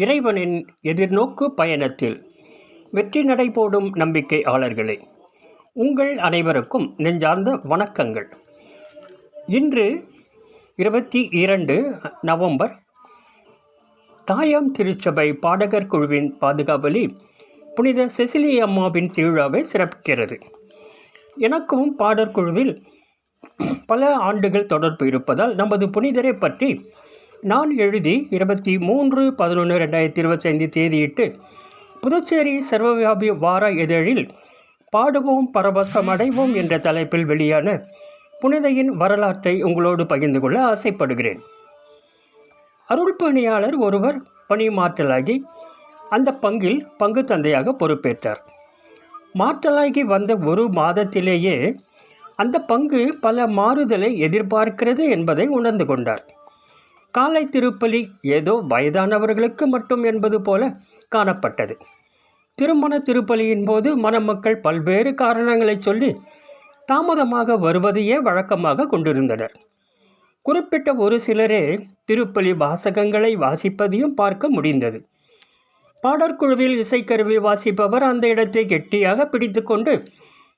இறைவனின் எதிர்நோக்கு பயணத்தில் வெற்றி நடைபோடும் நம்பிக்கையாளர்களே உங்கள் அனைவருக்கும் நெஞ்சார்ந்த வணக்கங்கள். இன்று இருபத்தி இரண்டு நவம்பர் தாயாம் திருச்சபை பாடகர் குழுவின் பாதுகாவலி புனித செசிலி அம்மாவின் திருவிழாவை சிறப்பிக்கிறது. எனக்கும் பாடற்குழுவில் பல ஆண்டுகள் தொடர்பு இருப்பதால் நமது புனிதரை பற்றி நான் எழுதி இருபத்தி மூன்று பதினொன்று ரெண்டாயிரத்தி இருபத்தைந்து தேதியிட்டு புதுச்சேரி சர்வவியாபி வார இதழில் பாடுவோம் பரவசமடைவோம் என்ற தலைப்பில் வெளியான புனிதையின் வரலாற்றை உங்களோடு பகிர்ந்து கொள்ள ஆசைப்படுகிறேன். அருள் பணியாளர் ஒருவர் பணி மாற்றலாகி அந்த பங்கில் பங்கு தந்தையாக பொறுப்பேற்றார். மாற்றலாகி வந்த ஒரு மாதத்திலேயே அந்த பங்கு பல மாறுதலை எதிர்பார்க்கிறது என்பதை உணர்ந்து கொண்டார். காலை திருப்பலி ஏதோ வயதானவர்களுக்கு மட்டும் என்பது போல காணப்பட்டது. திருமண திருப்பலியின் போது மணமக்கள் பல்வேறு காரணங்களை சொல்லி தாமதமாக வருவதையே வழக்கமாக கொண்டிருந்தனர். குறிப்பிட்ட ஒரு சிலரே திருப்பலி வாசகங்களை வாசிப்பதையும் பார்க்க முடிந்தது. பாடற்குழுவில் இசைக்கருவி வாசிப்பவர் அந்த இடத்தை கெட்டியாக பிடித்துக்கொண்டு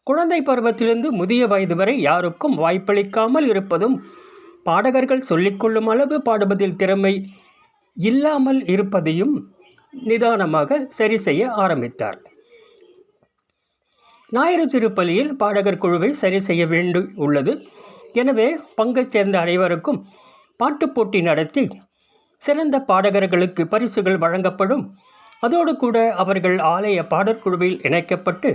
குழந்தை பருவத்திலிருந்து முதிய வயது வரை யாருக்கும் வாய்ப்பளிக்காமல் இருப்பதும் பாடகர்கள் சொல்லிக்கொள்ளும் அளவு பாடுவதில் திறமை இல்லாமல் இருப்பதையும் நிதானமாக சரி செய்ய ஆரம்பித்தார். ஞாயிறு திருப்பலியில் பாடகர் குழுவை சரி செய்ய வேண்டும் உள்ளது. எனவே பங்கைச் சேர்ந்த அனைவருக்கும் பாட்டுப் போட்டி நடத்தி சிறந்த பாடகர்களுக்கு பரிசுகள் வழங்கப்படும். அதோடு கூட அவர்கள் ஆலய பாடற்குழுவில் இணைக்கப்பட்டு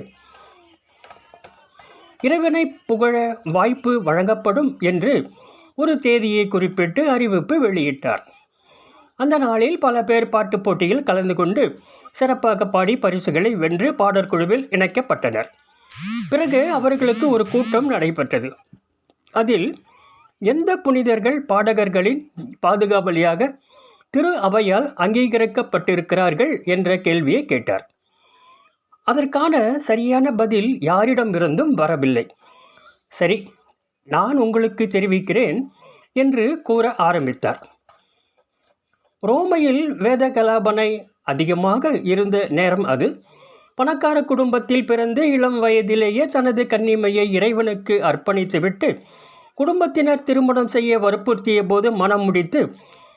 இறைவனை புகழ வாய்ப்பு வழங்கப்படும் என்று ஒரு தேதியை குறிப்பிட்டு அறிவிப்பு வெளியிட்டார். அந்த நாளில் பல பேர் பாட்டுப் போட்டியில் கலந்து கொண்டு சிறப்பாக பாடி பரிசுகளை வென்று பாடற்குழுவில் இணைக்கப்பட்டனர். பிறகு அவர்களுக்கு ஒரு கூட்டம் நடைபெற்றது. அதில் எந்த புனிதர்கள் பாடகர்களின் பாதுகாவலியாக திரு அவையால் அங்கீகரிக்கப்பட்டிருக்கிறார்கள் என்ற கேள்வியை கேட்டார். அதற்கான சரியான பதில் யாரிடமிருந்தும் வரவில்லை. சரி நான் உங்களுக்கு தெரிவிக்கிறேன் என்று கூற ஆரம்பித்தார். ரோமையில் வேத கலாபனை அதிகமாக இருந்த நேரம் அது. பணக்கார குடும்பத்தில் பிறந்து இளம் வயதிலேயே தனது கன்னிமையை இறைவனுக்கு அர்ப்பணித்துவிட்டு குடும்பத்தினர் திருமணம் செய்ய வற்புறுத்திய போது மனம் முடித்து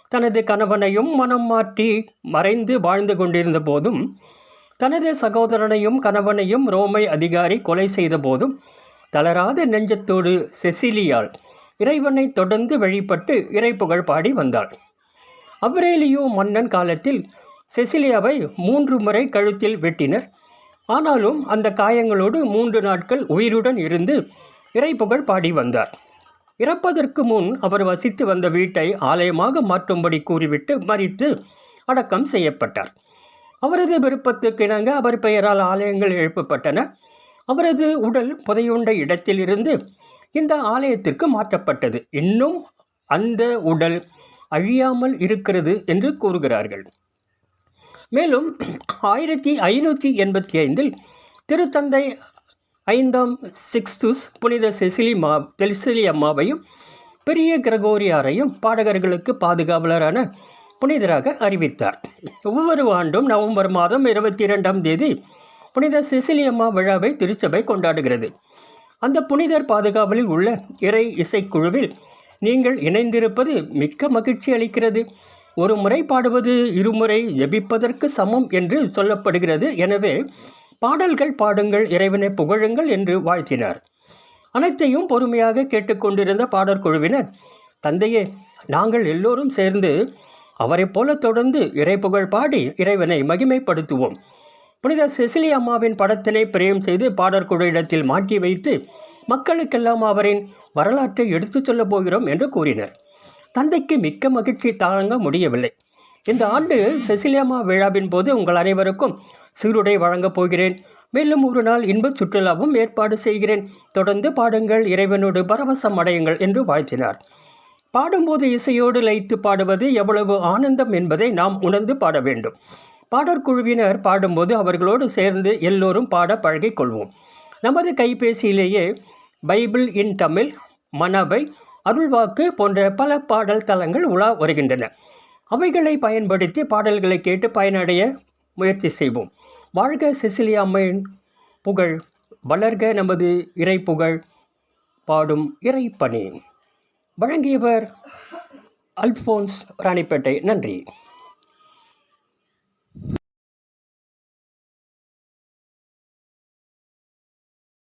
தனது கணவனையும் மனம் மாற்றி மறைந்து வாழ்ந்து கொண்டிருந்த போதும் தனது சகோதரனையும் கணவனையும் ரோமை அதிகாரி கொலை செய்த போதும் தளராத நெஞ்சத்தோடு செசிலியால் இறைவனை தொடர்ந்து வழிபட்டு இறைப்புகழ் பாடி வந்தாள். அவ்ரேலியோ மன்னன் காலத்தில் செசிலியாவை மூன்று முறை கழுத்தில் வெட்டினர். ஆனாலும் அந்த காயங்களோடு மூன்று நாட்கள் உயிருடன் இருந்து இறைப்புகழ் பாடி வந்தார். இறப்பதற்கு முன் அவர் வசித்து வந்த வீட்டை ஆலயமாக மாற்றும்படி கூறிவிட்டு மறித்து அடக்கம் செய்யப்பட்டார். அவரது விருப்பத்துக்கிணங்க அவர் பெயரால் ஆலயங்கள் எழுப்பப்பட்டன. அவரது உடல் புதையுண்ட இடத்திலிருந்து இந்த ஆலயத்திற்கு மாற்றப்பட்டது. இன்னும் அந்த உடல் அழியாமல் இருக்கிறது என்று கூறுகிறார்கள். மேலும் ஆயிரத்தி ஐநூற்றி எண்பத்தி ஐந்தில் திருத்தந்தை ஐந்தாம் சிக்ஸ்துஸ் புனித செசிலி மா செசிலி அம்மாவையும் பெரிய கிரகோரியாரையும் பாடகர்களுக்கு பாதுகாவலரான புனிதராக அறிவித்தார். ஒவ்வொரு ஆண்டும் நவம்பர் மாதம் இருபத்தி இரண்டாம் தேதி புனித சிசிலியம்மா விழாவை திருச்சபை கொண்டாடுகிறது. அந்த புனிதர் பாதுகாவலில் உள்ள இறை இசைக்குழுவில் நீங்கள் இணைந்திருப்பது மிக்க மகிழ்ச்சி அளிக்கிறது. ஒரு முறை பாடுவது இருமுறை ஜெபிப்பதற்கு சமம் என்று சொல்லப்படுகிறது. எனவே பாடல்கள் பாடுங்கள் இறைவனை புகழுங்கள் என்று வாழ்த்தினார். அனைத்தையும் பொறுமையாக கேட்டுக்கொண்டிருந்த பாடற்குழுவினர் தந்தையே நாங்கள் எல்லோரும் சேர்ந்து அவரைப் போல தொடர்ந்து இறைப்புகழ் பாடி இறைவனை மகிமைப்படுத்துவோம். புனித செசிலி அம்மாவின் படத்தினை பிரேம் செய்து பாடற்குழு இடத்தில் மாட்டி வைத்து மக்களுக்கெல்லாம் அவரின் வரலாற்றை எடுத்துச் சொல்லப் போகிறோம் என்று கூறினர். தந்தைக்கு மிக்க மகிழ்ச்சி தாங்க முடியவில்லை. இந்த ஆண்டு செசிலியம்மா விழாவின் போது உங்கள் அனைவருக்கும் சீருடை வழங்கப் போகிறேன். மேலும் ஒரு நாள் இன்பச் சுற்றுலாவும் ஏற்பாடு செய்கிறேன். தொடர்ந்து பாடுங்கள் இறைவனோடு பரவசம் அடையுங்கள் என்று வாழ்த்தினார். பாடும்போது இசையோடு லைத்து பாடுவது எவ்வளவு ஆனந்தம் என்பதை நாம் உணர்ந்து பாட வேண்டும். பாடற்குழுவினர் பாடும்போது அவர்களோடு சேர்ந்து எல்லோரும் பாட பழகிக் கொள்வோம். நமது கைபேசியிலேயே பைபிள் இன் தமிழ் மனவை அருள்வாக்கு போன்ற பல பாடல் தலங்கள் உலா வருகின்றன. அவைகளை பயன்படுத்தி பாடல்களை கேட்டு பயனடைய முயற்சி செய்வோம். வாழ்க செசிலியா அம்மையின் புகழ் வளர்க நமது இறை புகழ் பாடும் இறைப்பணி. வழங்கியவர் அல்போன்ஸ் ராணிப்பேட்டை. நன்றி.